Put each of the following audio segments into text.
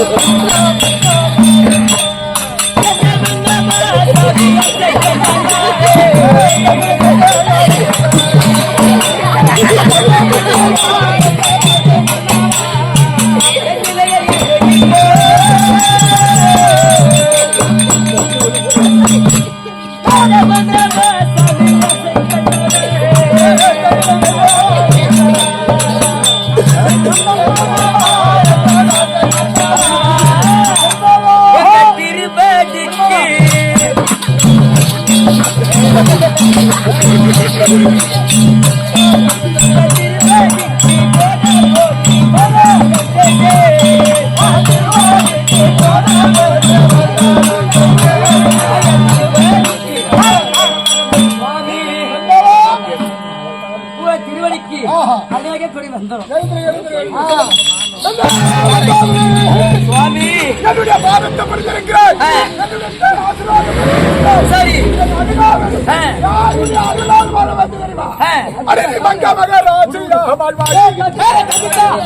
Oh, சுவாமி. என்னுடைய பாதத்தை பிடித்திருக்கிறாய் அடே மங்க மகராஜியாக வாழ்வாய். மன்னவா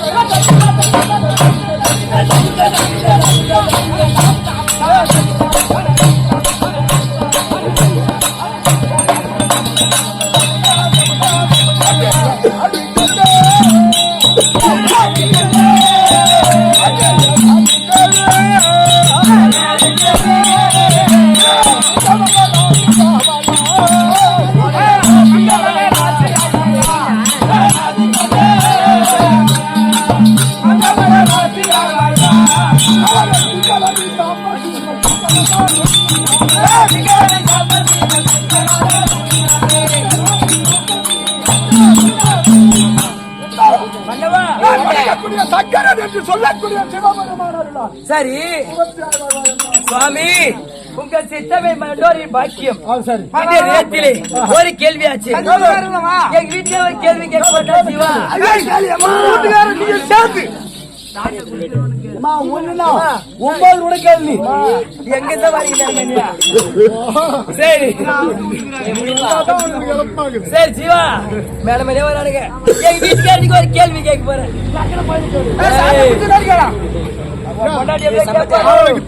என்று சொல்லக்கூடிய. சரி சுவாமி உங்க சித்தமை மண்டோரின் பாக்கியம் இந்த நேரத்திலே ஒரு கேள்வியாச்சு எங்க வீட்டுல ஒரு கேள்வி கேட்க சிவா ஒன்பது உனக்கு எங்க இருந்து வரீங்க சரி. சரி சிவா மேடம் மேலே வரானுங்க. எங்க வீட்டுக்காரனுக்கு ஒரு கேள்வி கேட்க போறேன்.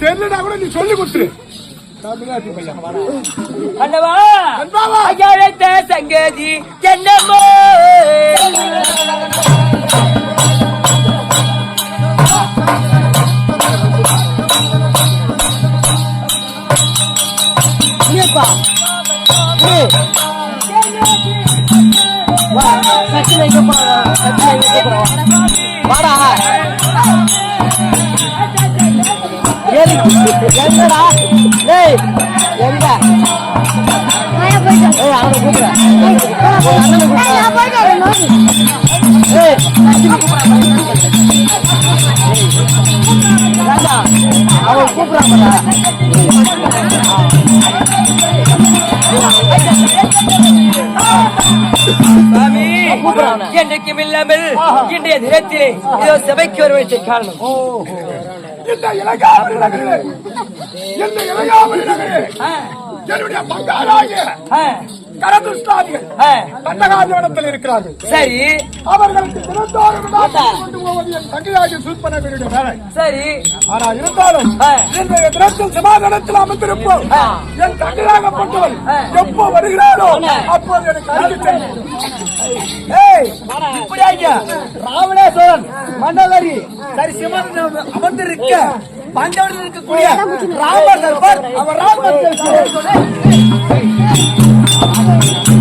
தெரியலனா கூட நீ சொல்லி கொடுத்துரு. அண்ணவா. ஐயா சங்கதி என்னமோ என்னடா டேய் எங்க ஏய் அவனை கூப்பிடுறேன் அண்ணனை கூப்பிடுறேன் ஏய் ராஜா அவன் கூப்பிடுறான் என்றைக்கும் இல்லாமல் இன்றைய தினத்திலே இதோ சபைக்கு வருவதற்கு காரணம். இந்த இலங்காவரி நகரிலே இந்த இலங்காவரி நகரிலே ஆ, என்னுடைய கரதுஷ்டாதிகள் ஆ. கண்டகாஜவனத்தில் இருக்கிறார்கள். சரி. அவர்களுக்கு தினந்தோறும் கொண்டு போவது என் தங்கையாகிய சூப்பனவருடைய வேலை. சரி. ஆனா இருந்தாலும். இன்றைய தினத்தில் சமாதானத்தில் அமர்ந்திருப்போம். என் தங்கையாகப்பட்டவள் ஆ. எப்போ வருகிறாரோ அப்போது எனக்கு அறிவித்து ஏய், இப்படி ஐயா ராவணேஸ்வரன் மன்னவரி சரி சிவன் அமர்ந்திருக்க. பஞ்சவனில் இருக்கக்கூடிய ராமர் அவர் ராமர் Thank you.